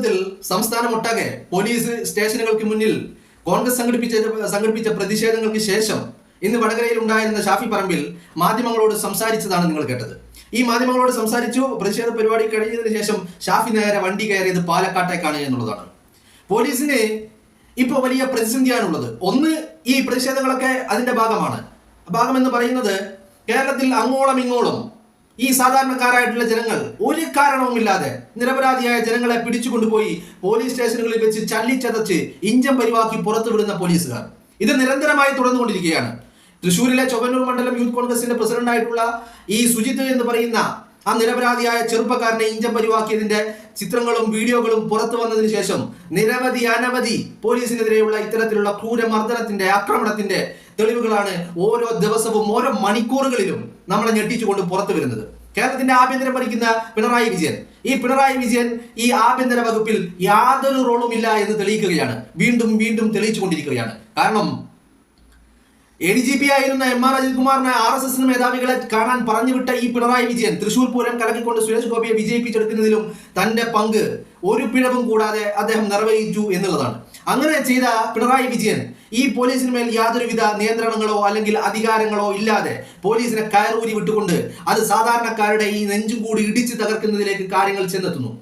നേതൃത്വത്തിൽ സംസ്ഥാനമൊട്ടാകെ പോലീസ് സ്റ്റേഷനുകൾക്ക് മുന്നിൽ കോൺഗ്രസ് സംഘടിപ്പിച്ച സംഘടിപ്പിച്ച പ്രതിഷേധങ്ങൾക്ക് ശേഷം ഇന്ന് വടകരയിൽ ഉണ്ടായിരുന്ന ഷാഫി പറമ്പിൽ മാധ്യമങ്ങളോട് സംസാരിച്ചതാണ് നിങ്ങൾ കേട്ടത്. ഈ മാധ്യമങ്ങളോട് സംസാരിച്ചു പ്രതിഷേധ പരിപാടി കഴിഞ്ഞതിന് ശേഷം ഷാഫി നേരെ വണ്ടി കയറിയത് പാലക്കാട്ടേക്കാണ് എന്നുള്ളതാണ്. പോലീസിന് ഇപ്പോൾ വലിയ പ്രതിസന്ധിയാണുള്ളത്. ഒന്ന് ഈ പ്രതിഷേധങ്ങളൊക്കെ അതിന്റെ ഭാഗമാണ്. ഭാഗം എന്ന് പറയുന്നത് കേരളത്തിൽ അങ്ങോളം ഇങ്ങോളം ഈ സാധാരണക്കാരായിട്ടുള്ള ജനങ്ങൾ ഒരു കാരണവുമില്ലാതെ നിരപരാധിയായ ജനങ്ങളെ പിടിച്ചുകൊണ്ടുപോയി പോലീസ് സ്റ്റേഷനുകളിൽ വെച്ച് ചല്ലിച്ചതച്ച് ഇഞ്ചം പരിവാക്കി പുറത്തുവിടുന്ന പോലീസുകാർ. ഇത് നിരന്തരമായി തുടർന്നുകൊണ്ടിരിക്കുകയാണ്. തൃശൂരിലെ ചൊവ്വന്നൂർ മണ്ഡലം യൂത്ത് കോൺഗ്രസിന്റെ പ്രസിഡന്റായിട്ടുള്ള ഈ സുജിത്ത് എന്ന് പറയുന്ന ആ നിരപരാധിയായ ചെറുപ്പക്കാരനെ ഇഞ്ചം പരിവാക്കിയതിന്റെ ചിത്രങ്ങളും വീഡിയോകളും പുറത്തു വന്നതിന് ശേഷം നിരവധി അനവധി പോലീസിനെതിരെയുള്ള ഇത്തരത്തിലുള്ള ക്രൂരമർദ്ദനത്തിന്റെ ആക്രമണത്തിന്റെ തെളിവുകളാണ് ഓരോ ദിവസവും ഓരോ മണിക്കൂറുകളിലും നമ്മളെ ഞെട്ടിച്ചുകൊണ്ട് പുറത്തു വരുന്നത്. കേരളത്തിന്റെ ആഭ്യന്തരം ഭരിക്കുന്ന പിണറായി വിജയൻ. ഈ പിണറായി വിജയൻ ഈ ആഭ്യന്തര വകുപ്പിൽ യാതൊരു റോളും ഇല്ല എന്ന് തെളിയിക്കുകയാണ്. വീണ്ടും വീണ്ടും തെളിയിച്ചുകൊണ്ടിരിക്കുകയാണ്. കാരണം എ ഡി ജി പി ആയിരുന്ന എം ആർ അജിത് കുമാറിനെ ആർ എസ് എസ് മേധാവികളെ കാണാൻ പറഞ്ഞുവിട്ട ഈ പിണറായി വിജയൻ തൃശൂർ പൂരം കലക്കിക്കൊണ്ട് സുരേഷ് ഗോപിയെ വിജയിപ്പിച്ചെടുക്കുന്നതിലും തന്റെ പങ്ക് ഒരു പിഴവും കൂടാതെ അദ്ദേഹം നിർവഹിച്ചു എന്നുള്ളതാണ്. അങ്ങനെ ചെയ്ത പിണറായി വിജയൻ ഈ പോലീസിന് മേൽ യാതൊരുവിധ നിയന്ത്രണങ്ങളോ അല്ലെങ്കിൽ അധികാരങ്ങളോ ഇല്ലാതെ പോലീസിനെ കയറൂരി വിട്ടുകൊണ്ട് അത് സാധാരണക്കാരുടെ ഈ നെഞ്ചും കൂടി ഇടിച്ചു തകർക്കുന്നതിലേക്ക് കാര്യങ്ങൾ ചെന്നെത്തുന്നു.